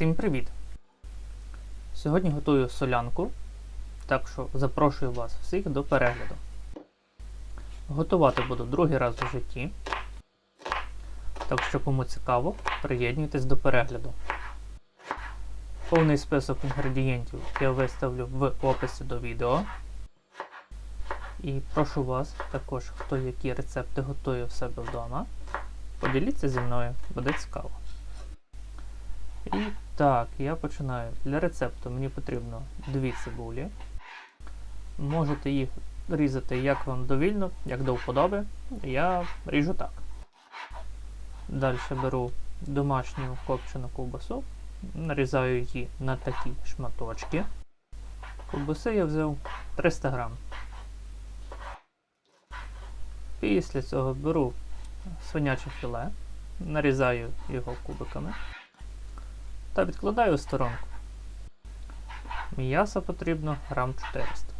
Всім привіт! Сьогодні готую солянку, так що запрошую вас всіх до перегляду. Готувати буду другий раз у житті. Так що кому цікаво, приєднуйтесь до перегляду. Повний список інгредієнтів я виставлю в описі до відео. І прошу вас також, хто які рецепти готує в себе вдома, поділіться зі мною, буде цікаво. І так, я починаю. Для рецепту мені потрібно дві цибулі. Можете їх різати як вам довільно, як до вподоби. Я ріжу так. Далі беру домашню копчену ковбасу, нарізаю її на такі шматочки. Ковбаси я взяв 300 грам. Після цього беру свиняче філе, нарізаю його кубиками та відкладаю сторонку. М'яса потрібно грам 400.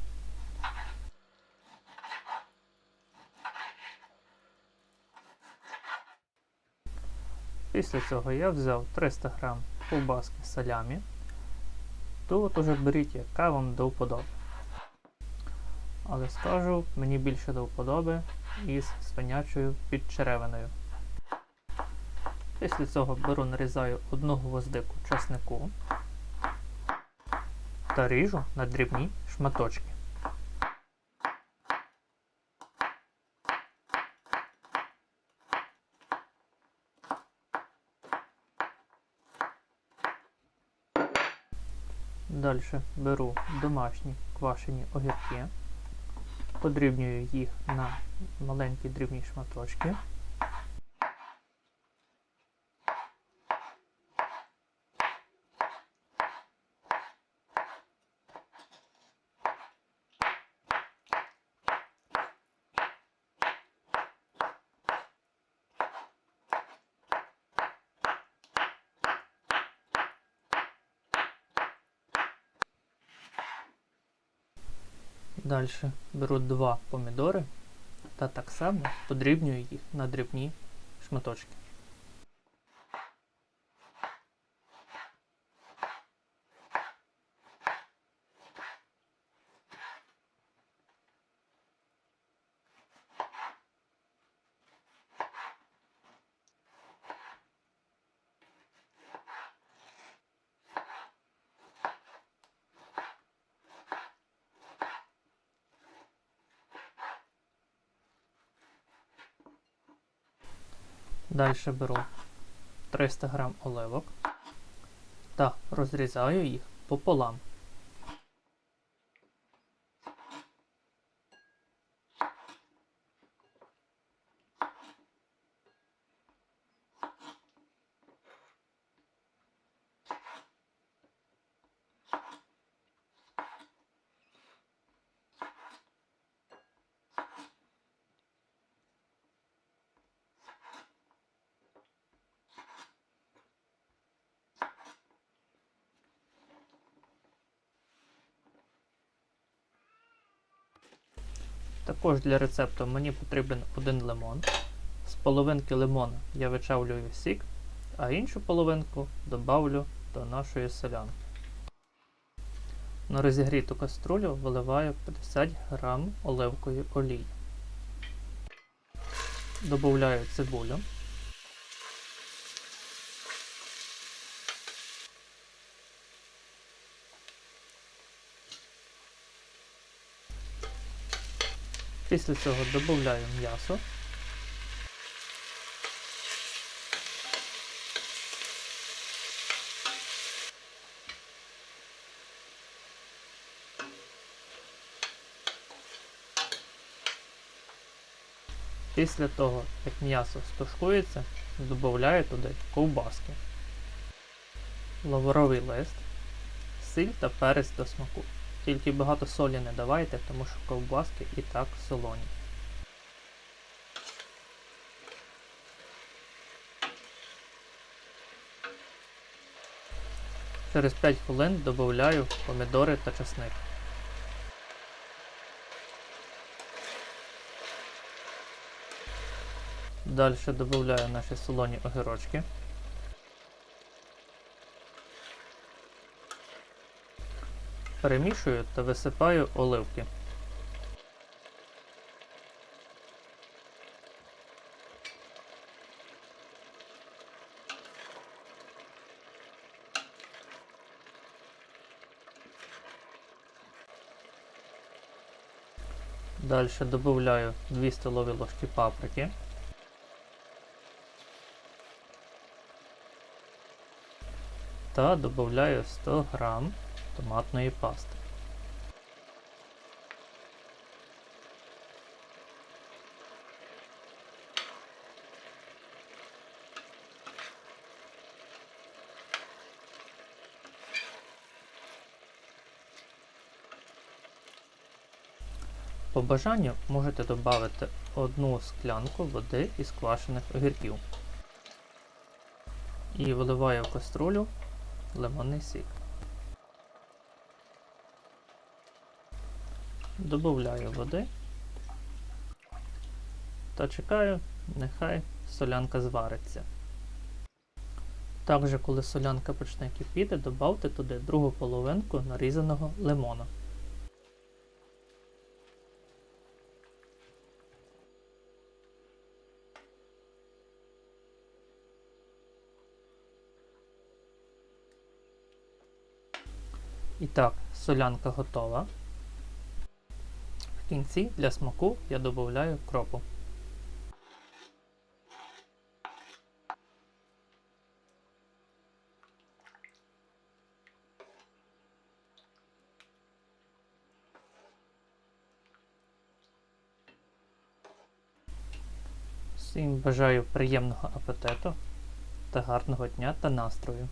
Після цього я взяв 300 грам ковбаски салямі. Тут уже беріть, яка вам до вподоби. Але скажу, мені більше до вподоби із свинячою підчеревиною. Після цього беру, нарізаю одну гвоздику часнику та ріжу на дрібні шматочки. Далі беру домашні квашені огірки, подрібнюю їх на маленькі дрібні шматочки. Далі беру два помідори та так само подрібнюю їх на дрібні шматочки. Далі беру 300 грам оливок та розрізаю їх пополам. Також для рецепту мені потрібен один лимон. З половинки лимона я вичавлюю сік, а іншу половинку додавлю до нашої солянки. На розігріту каструлю виливаю 50 г оливкової олії. Добавляю цибулю. Після цього додаю м'ясо. Після того, як м'ясо стушкується, додаю туди ковбаски, лавровий лист, сіль та перець до смаку. Тільки багато солі не давайте, тому що ковбаски і так солоні. Через 5 хвилин додаю помідори та чесник. Далі додаю наші солоні огірочки. Перемішую та висипаю оливки. Далі додаю 2 столові ложки паприки. Та додаю 100 грам томатної пасти. По бажанню можете додати одну склянку води із квашених огірків. І виливаю в каструлю лимонний сік. Добавляю води та чекаю, нехай солянка звариться. Також, коли солянка почне кипіти, додавте туди другу половинку нарізаного лимона. І так, солянка готова. Кінці для смаку я додаю кропу. Всім бажаю приємного апетиту та гарного дня та настрою.